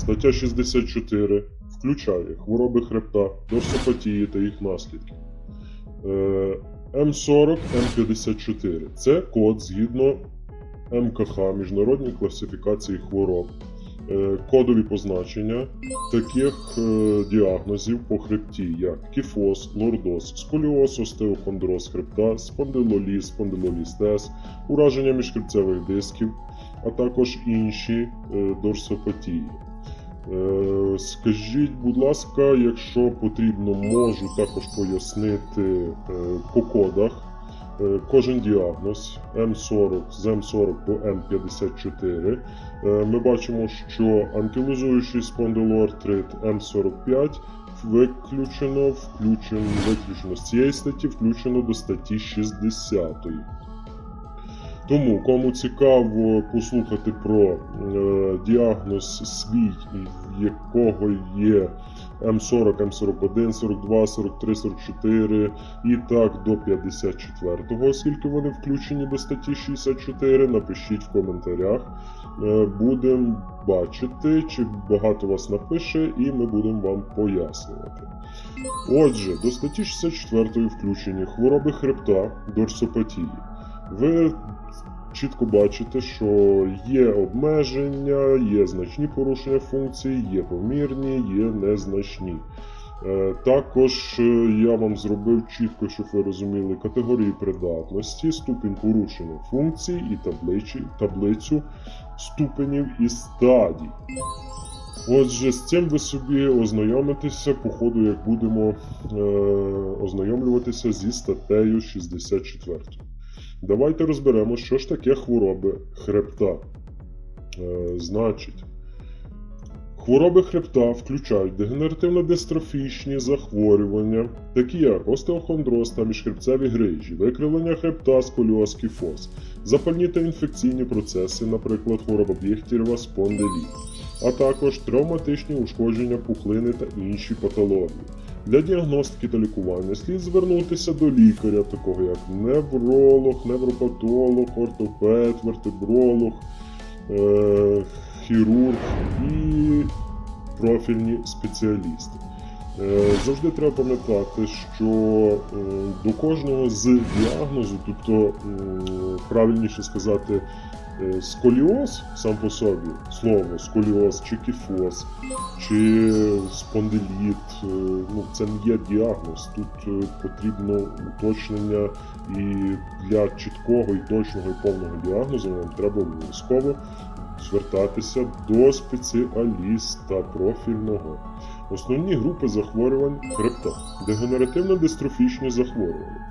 Стаття 64 включає хвороби хребта, дорсопатії та їх наслідки. Е, М40, М54 це код згідно МКХ Міжнародній класифікації хвороб. Е, Кодові позначення таких е, діагнозів по хребті, як кіфоз, лордоз, сколіоз, остеохондроз хребта, спондилоліз, спондилолістез, ураження міжхребцевих дисків, а також інші е, дорсопатії. Е, Скажіть, будь ласка, якщо потрібно, можу також пояснити е, по кодах. Е, Кожен діагноз М40 з М40 по М54. Е, Ми бачимо, що анкілозуючий спондилоартрит М45 виключено, включено, виключено з цієї статті, включено до статті 60. Тому, кому цікаво послухати про е, діагноз свій, в якого є М40, М41, 42, 43, 44 і так до 54-го, оскільки вони включені до статті 64, напишіть в коментарях. Е, Будемо бачити, чи багато вас напише, і ми будемо вам пояснювати. Отже, до статті 64 включені хвороби хребта, дорсопатії. Ви чітко бачите, що є обмеження, є значні порушення функцій, є помірні, є незначні. Е, Також е, я вам зробив чітко, щоб ви розуміли категорії придатності, ступінь порушення функцій і табличі, таблицю ступенів і стадій. Отже, з цим ви собі ознайомитеся по ходу, як будемо е, ознайомлюватися зі статтею 64. Давайте розберемо, що ж таке хвороби хребта. Е, значить, хвороби хребта включають дегенеративно-дистрофічні захворювання, такі як остеохондроз та міжхребцеві грижі, викривлення хребта, сколіоз, кіфоз, запальні та інфекційні процеси, наприклад, хвороба Бєхтєрєва, спондиліт, а також травматичні ушкодження пухлини та інші патології. Для діагностики та лікування слід звернутися до лікаря, такого як невролог, невропатолог, ортопед, вертебролог, е- хірург і профільні спеціалісти. Е, Завжди треба пам'ятати, що е, до кожного з діагнозу, тобто правильніше сказати, е, сколіоз сам по собі, слово сколіоз чи кіфоз, чи спондиліт, е, ну це не є діагноз. Тут е, потрібно уточнення і для чіткого і точного і повного діагнозу вам треба обов'язково звертатися до спеціаліста профільного. Основні групи захворювань хребта, дегенеративно-дистрофічні захворювання,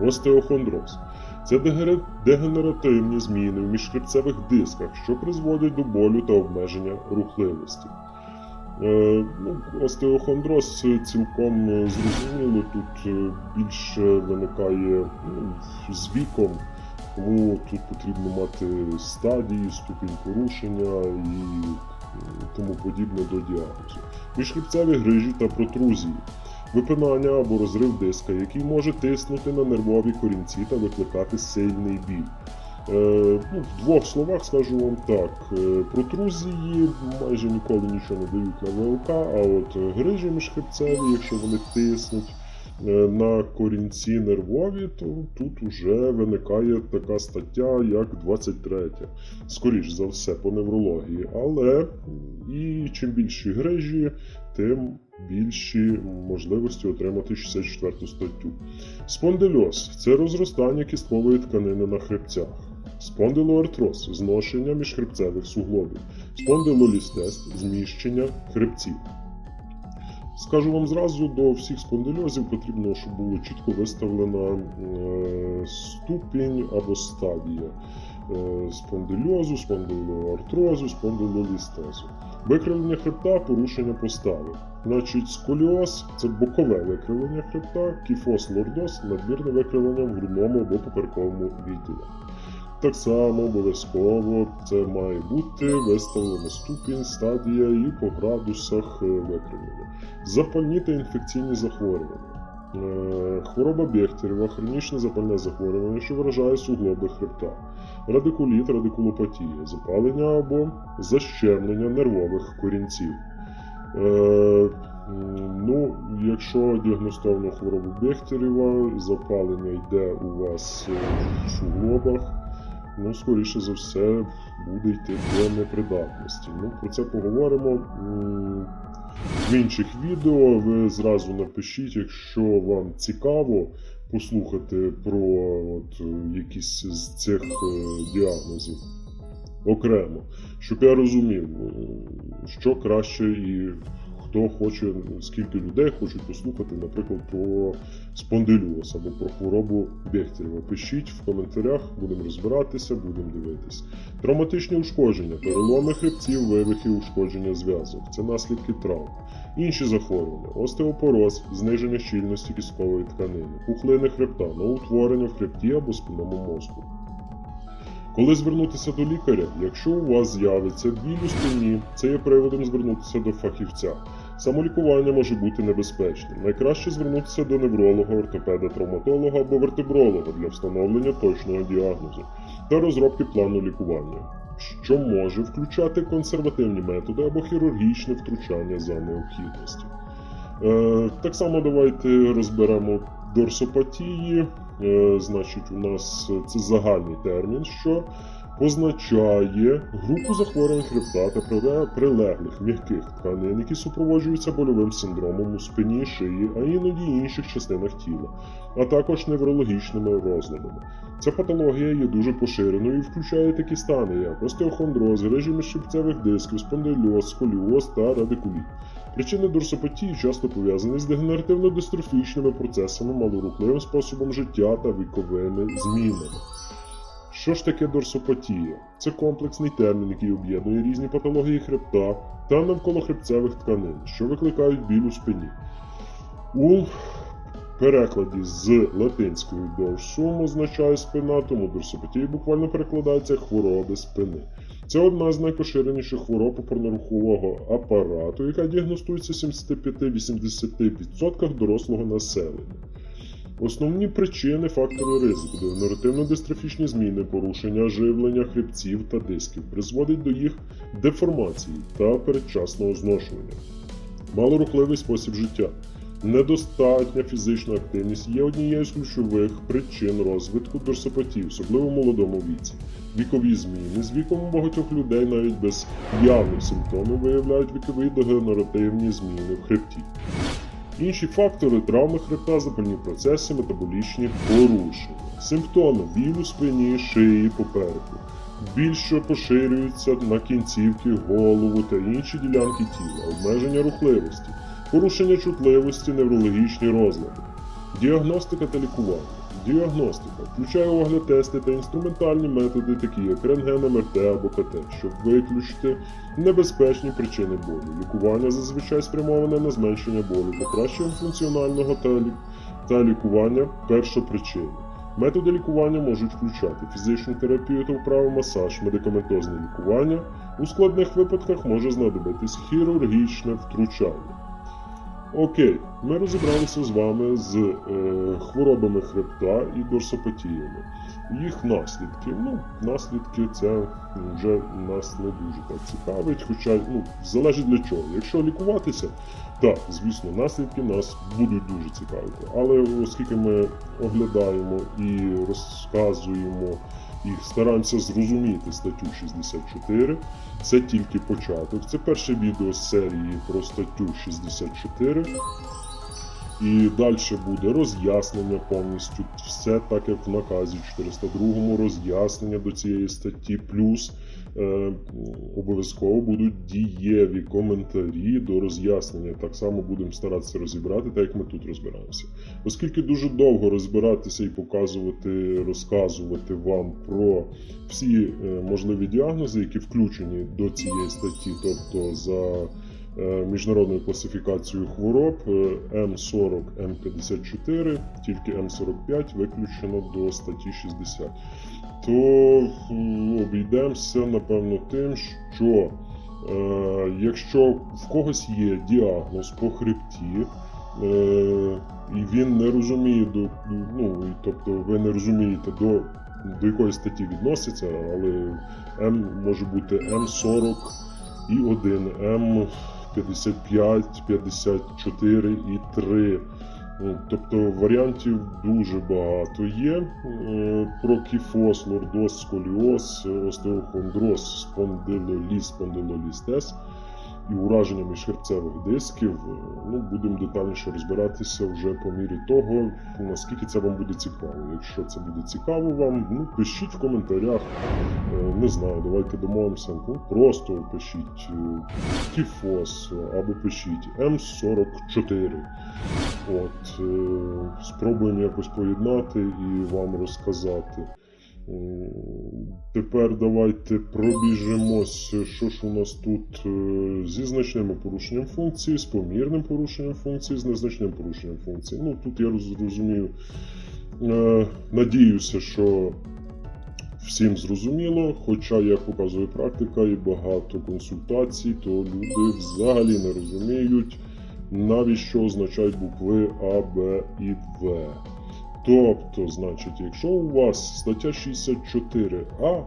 остеохондроз. Це дегенеративні зміни в міжхребцевих дисках, що призводять до болю та обмеження рухливості. Е, ну, остеохондроз цілком е, зрозуміло, тут е, більше виникає ну, з віком, тому тут потрібно мати стадії, ступінь порушення і тому подібне до діагнозу. Міжхребцеві грижі та протрузії. Випинання або розрив диска, який може тиснути на нервові корінці та викликати сильний біль. Е, ну, в двох словах скажу вам так: е, протрузії майже ніколи нічого не дають на ВЛК, а от грижі міжхребцеві, якщо вони тиснуть на корінці нервові, то тут уже виникає така стаття, як 23. Скоріш за все, по неврології. Але і чим більші грижі, тим більші можливості отримати 64 статтю. Спондильоз це розростання кісткової тканини на хребцях. Спондилоартроз зношення міжхребцевих суглобів. Спондилолістез зміщення хребців. Скажу вам зразу, до всіх спондильозів потрібно, щоб було чітко виставлена е, ступінь або стадія е, спондильозу, спондилоартрозу, спондилолістезу. Викривлення хребта, порушення постави. Значить, сколіоз це бокове викривлення хребта, кіфоз лордоз надмірне викривлення в грудному або поперековому відділі. Так само обов'язково це має бути виставлена ступінь, стадія і по градусах е, викривлення. Запальні та інфекційні захворювання. Е, Хвороба Бехтерєва, хронічне запальне захворювання, що виражає суглоби хребта, радикуліт, радикулопатія, запалення або защемлення нервових корінців. Е, ну, якщо діагностовано хворобу Бехтерєва, запалення йде у вас е, в суглобах, ну, скоріше за все, буде йти до непридатності. Ну, про це поговоримо. В інших відео ви зразу напишіть, якщо вам цікаво послухати про от, якісь з цих е, діагнозів окремо, щоб я розумів, е, що краще і хто хоче, скільки людей хочуть послухати, наприклад, про спондиліоз або про хворобу Бехтерєва. Пишіть в коментарях, будемо розбиратися, будемо дивитись. Травматичні ушкодження, переломи хребців, вивихи, ушкодження зв'язок це наслідки травм. Інші захворювання, остеопороз, зниження щільності кісткової тканини, пухлини хребта, новоутворення в хребті або спинному мозку. Коли звернутися до лікаря, якщо у вас з'явиться біль у спині, це є приводом звернутися до фахівця. Самолікування може бути небезпечним. Найкраще звернутися до невролога, ортопеда, травматолога або вертебролога для встановлення точного діагнозу та розробки плану лікування, що може включати консервативні методи або хірургічне втручання за необхідності. Е, так само давайте розберемо дорсопатії. Е, значить, у нас це загальний термін, що позначає групу захворювань хребта та прилеглих м'яких тканин, які супроводжуються больовим синдромом у спині, шиї, а іноді інших частинах тіла, а також неврологічними розладами. Ця патологія є дуже поширеною і включає такі стани, як остеохондроз, грижі міжшипцевих дисків, спондильоз, сколіоз та радикуліт. Причини дорсопатії часто пов'язані з дегенеративно-дистрофічними процесами, малорухливим способом життя та віковими змінами. Що ж таке дорсопатія? Це комплексний термін, який об'єднує різні патології хребта та навколохребцевих тканин, що викликають біль у спині. У перекладі з латинської dorsum означає спина, тому дорсопатія буквально перекладається хвороби спини. Це одна з найпоширеніших хвороб опорно-рухового апарату, яка діагностується в 75-80% дорослого населення. Основні причини фактори ризику дегенеративно-дистрофічні зміни, порушення живлення хребців та дисків призводить до їх деформації та передчасного зношування. Малорухливий спосіб життя. Недостатня фізична активність є однією з ключових причин розвитку дорсопатії, особливо в молодому віці. Вікові зміни з віком у багатьох людей навіть без явних симптомів виявляють вікові дегенеративні зміни в хребті. Інші фактори травми хребта, запальні процеси, метаболічні порушення. Симптоми біль спині, шиї, попереку. Що поширюється на кінцівки, голову та інші ділянки тіла, обмеження рухливості, порушення чутливості, неврологічні розлади. Діагностика та лікування. Діагностика включає огляд тести та інструментальні методи, такі як рентген, МРТ або КТ, щоб виключити небезпечні причини болю. Лікування зазвичай спрямоване на зменшення болю, покращення функціонального та, лі... та лікування першопричини. Методи лікування можуть включати фізичну терапію та вправи масаж, медикаментозне лікування. У складних випадках може знадобитись хірургічне втручання. Окей, ми розібралися з вами з е, хворобами хребта і дорсопатіями. Їх наслідки. Ну, наслідки це вже нас не дуже так цікавить, хоча ну, залежить для чого. Якщо лікуватися, так, звісно, наслідки нас будуть дуже цікавити. Але оскільки ми оглядаємо і розказуємо і стараємося зрозуміти статтю 64, це тільки початок. Це перше відео з серії про статтю 64. І далі буде роз'яснення повністю. Все так, як в наказі 402 роз'яснення до цієї статті, плюс е, обов'язково будуть дієві коментарі до роз'яснення. Так само будемо старатися розібрати, так як ми тут розбираємося. Оскільки дуже довго розбиратися і показувати, розказувати вам про всі е, можливі діагнози, які включені до цієї статті, тобто за міжнародною класифікацією хвороб е, М40, М54, тільки М45 виключено до статті 60. То обійдемося, напевно, тим, що е, якщо в когось є діагноз по хребті, е, і він не розуміє до ну, тобто ви не розумієте до, до якої статті відноситься, але М може бути М40 і 1, М55, 54 і 3. Ну, Тобто варіантів дуже багато є. Е, Про кіфоз, лордоз, сколіоз, остеохондроз, спондилоліз, спондилолістез і ураження міжхребцевих дисків. Е, Ну, будемо детальніше розбиратися вже по мірі того, наскільки це вам буде цікаво. Якщо це буде цікаво вам, ну пишіть в коментарях. Е, Не знаю, давайте домовимося. Ну, просто пишіть е, кіфоз або пишіть М44. От, спробуємо якось поєднати і вам розказати. Тепер давайте пробіжимось, що ж у нас тут е, зі значним порушенням функції, з помірним порушенням функції, з незначним порушенням функції. Ну тут я розумію, е, надіюся, що всім зрозуміло, хоча, як показує практика і багато консультацій, то люди взагалі не розуміють, навіщо означають букви А, Б і В. Тобто, значить, якщо у вас стаття 64А,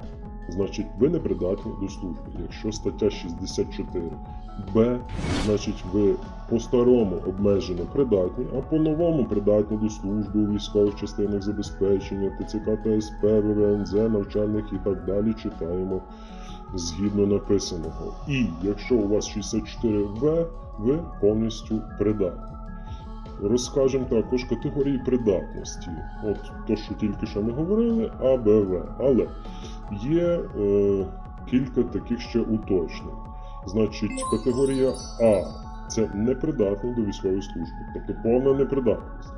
значить ви не придатні до служби. Якщо стаття 64Б, значить ви по-старому обмежено придатні, а по-новому придатні до служби у військових частинах забезпечення, ТЦК ТСП, ВВНЗ, навчальних і так далі читаємо згідно написаного. І якщо у вас 64В, ви повністю придатні. Розкажемо також категорії придатності. От то, що тільки що ми говорили, А, Б, В. Але є е, кілька таких ще уточнень. Значить, категорія А це непридатний до військової служби, тобто повна непридатність.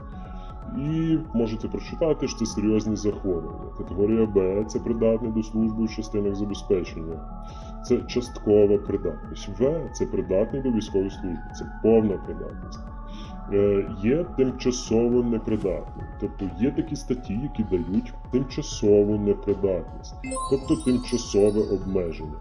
І можете прочитати, що це серйозні захворювання. Категорія Б це придатний до служби в частинах забезпечення. Це часткова придатність. В це придатний до військової служби, це повна придатність. Е, Є тимчасово непридатним. Тобто є такі статті, які дають тимчасову непридатність, тобто тимчасове обмеження.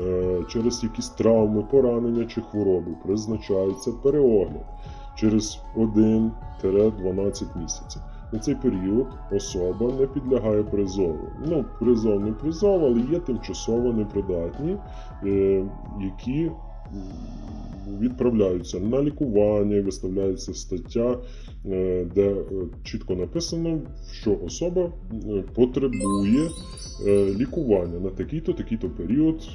Е, Через якісь травми, поранення чи хвороби призначається переогляд через 1-12 місяців. На цей період особа не підлягає призову. Ну, призов не призов, але є тимчасово непридатні, е, які відправляються на лікування, і виставляється стаття, е, де е, чітко написано, що особа е, потребує лікування на такий-то, такий-то період,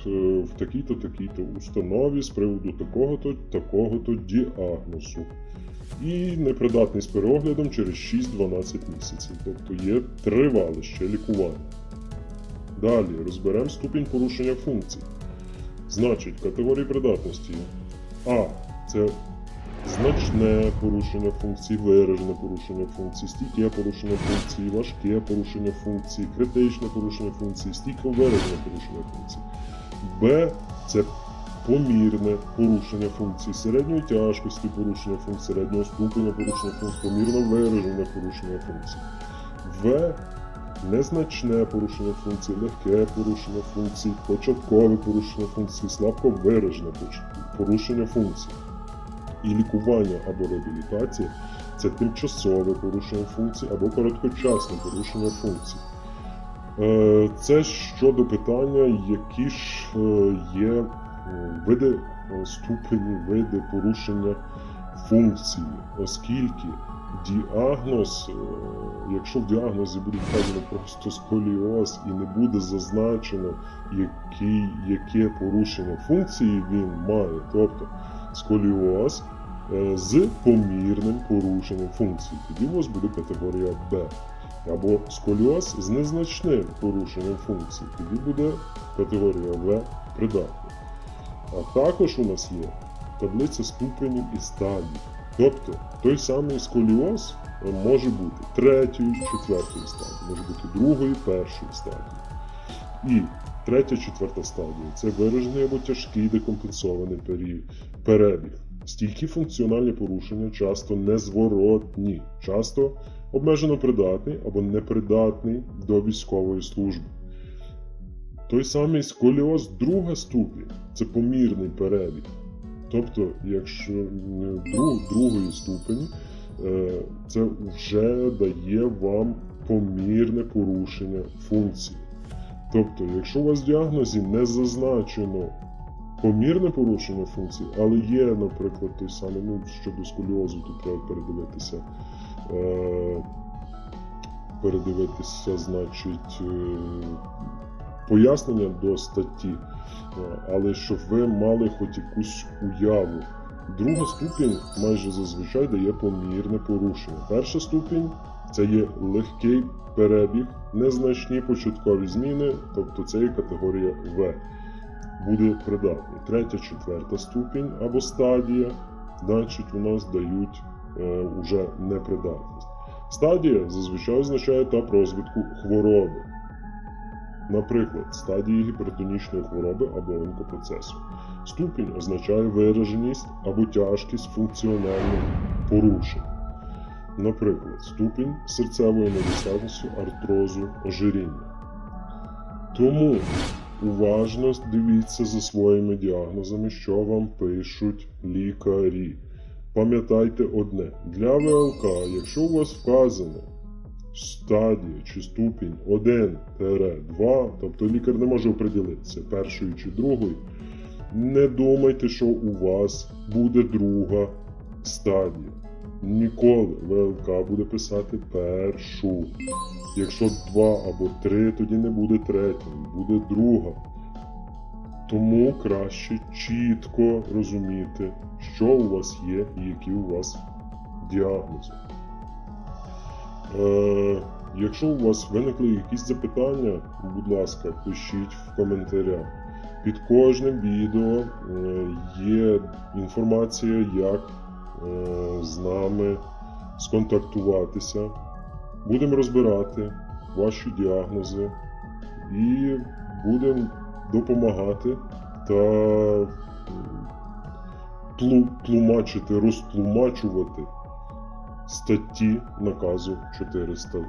в такій-то, такій-то установі з приводу такого-то, такого-то діагнозу. І непридатний з переоглядом через 6-12 місяців. Тобто є тривале ще лікування. Далі розберемо ступінь порушення функцій. Значить, категорії придатності. А. Це значне порушення функцій, виражене порушення функцій, стійке порушення функцій, важке порушення функцій, критичне порушення функцій, стійко виражене порушення функцій. Б. Це помірне порушення функцій середньої тяжкості порушення функцій, середнього ступеня порушення функцій, помірно виражене порушення функцій. В. Незначне порушення функцій, легке порушення функцій, початкове порушення функцій, слабко виражене порушення функцій. І лікування або реабілітація це тимчасове порушення функцій або короткочасне порушення функцій. Е, Це щодо питання, які ж е, є види е, ступені, види порушення функції, оскільки діагноз, е, якщо в діагнозі буде вказано просто сколіоз і не буде зазначено, який, яке порушення функції він має, тобто сколіоз е, з помірним порушенням функції, тоді у вас буде категорія Б. Або сколіоз з незначним порушенням функції, тоді буде категорія В придатна. А також у нас є таблиця ступенів і стадій. Тобто той самий сколіоз е, може бути третьої, четвертої стадії, може бути другої, першої стадії. І третя, четверта стадія це виражений або тяжкий декомпенсований перебіг. Стійкі функціональні порушення часто незворотні, часто обмежено придатний або непридатний до військової служби. Той самий сколіоз друга ступінь це помірний перебіг. Тобто, якщо друг, другої ступені, це вже дає вам помірне порушення функції. Тобто, якщо у вас в діагнозі не зазначено помірне порушення функції, але є, наприклад, той самий, ну, щодо сколіозу, тут треба передивитися. Е, передивитися, значить, е, пояснення до статті, але щоб ви мали хоч якусь уяву. Друга ступінь майже зазвичай дає помірне порушення. Перша ступінь це є легкий перебіг, незначні початкові зміни, тобто це є категорія В. Буде придатний. Третя, четверта ступінь або стадія, значить у нас дають е, уже непридатність. Стадія зазвичай означає етап розвитку хвороби. Наприклад, стадії гіпертонічної хвороби або онкопроцесу. Ступінь означає вираженість або тяжкість функціональних порушень. Наприклад, ступінь серцевої недостатності, артрозу, ожиріння. Тому уважно дивіться за своїми діагнозами, що вам пишуть лікарі. Пам'ятайте одне: для ВЛК, якщо у вас вказано стадія чи ступінь 1-2, тобто лікар не може оприділитися першою чи другою, не думайте, що у вас буде друга стадія. Ніколи ВЛК буде писати першу. Якщо два або три, тоді не буде третя, буде друга. Тому краще чітко розуміти, що у вас є і які у вас діагнози. Е, якщо у вас виникли якісь запитання, будь ласка, пишіть в коментарях. Під кожним відео е, є інформація, як е, з нами сконтактуватися. Будемо розбирати ваші діагнози і будемо допомагати та тлумачити, розтлумачувати статті наказу 402.